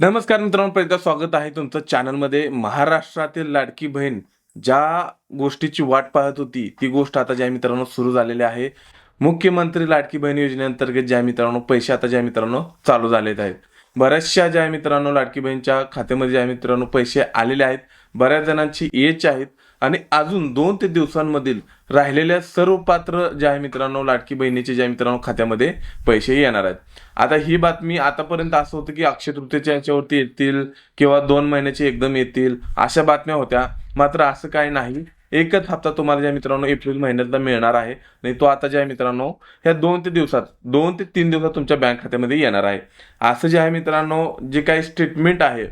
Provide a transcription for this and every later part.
नमस्कार मित्रांनो पहिल्यांदा स्वागत आहे तुमचं चॅनलमध्ये. महाराष्ट्रातील लाडकी बहीण ज्या गोष्टीची वाट पाहत होती ती गोष्ट आता ज्या मित्रांनो सुरू झालेली आहे. मुख्यमंत्री लाडकी बहीण योजनेअंतर्गत ज्या मित्रांनो पैसे आता ज्या मित्रांनो चालू झालेले आहेत. बऱ्याचशा ज्या मित्रांनो लाडकी बहीणच्या खात्यामध्ये ज्या मित्रांनो पैसे आलेले आहेत. बऱ्याच जणांची एज आहेत आणि अजून दोन ते दिवसांमधील राहिलेल्या सर्व पात्र ज्या आहे मित्रांनो लाडकी बहिणीचे ज्या मित्रांनो खात्यामध्ये पैसे येणार आहेत. आता ही बातमी आतापर्यंत असं होतं की अक्षय तृतीयेच्या याच्यावरती येतील किंवा दोन महिन्याचे एकदम येतील अशा बातम्या होत्या. मात्र असं काय नाही. एकच हप्ता तुम्हाला ज्या मित्रांनो एप्रिल महिन्यातला मिळणार आहे. आणि तो आता ज्या आहे मित्रांनो ह्या दोन ते दिवसात दोन ते तीन दिवसात तुमच्या बँक खात्यामध्ये येणार आहे. असं जे आहे मित्रांनो जे काही स्टेटमेंट आहे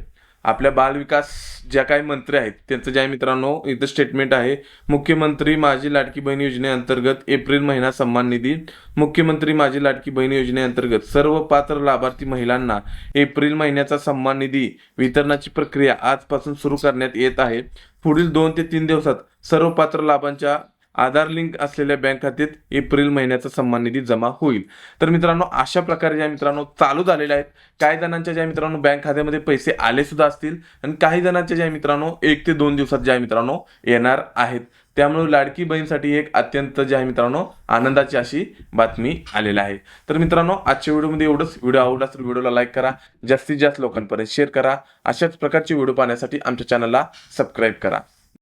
आपल्या बालविकास ज्या काही मंत्री आहेत त्यांचं ज्या मित्रांनो इथं स्टेटमेंट आहे मुख्यमंत्री माझी लाडकी बहीण योजनेअंतर्गत एप्रिल महिना सन्मान निधी मुख्यमंत्री माझी लाडकी बहीण योजनेअंतर्गत सर्व पात्र लाभार्थी महिलांना एप्रिल महिन्याचा सन्मान निधी वितरणाची प्रक्रिया आजपासून सुरू करण्यात येत आहे. पुढील दोन ते तीन दिवसात सर्व पात्र लाभांच्या आधार लिंक असलेल्या बँक खात्यात एप्रिल महिन्याचा सन्मान निधी जमा होईल. तर मित्रांनो अशा प्रकारे ज्या मित्रांनो चालू झालेल्या आहेत काही जणांच्या ज्या मित्रांनो बँक खात्यामध्ये पैसे आले सुद्धा असतील आणि काही जणांच्या ज्या मित्रांनो एक ते दोन दिवसात ज्या मित्रांनो येणार आहेत. त्यामुळे लाडकी बहीणसाठी एक अत्यंत जे आहे मित्रांनो आनंदाची अशी बातमी आलेली आहे. तर मित्रांनो आजच्या व्हिडिओमध्ये एवढंच. व्हिडिओ आवडला तर व्हिडिओला लाईक करा. जास्तीत जास्त लोकांपर्यंत शेअर करा. अशाच प्रकारचे व्हिडिओ पाहण्यासाठी आमच्या चॅनलला सबस्क्राईब करा.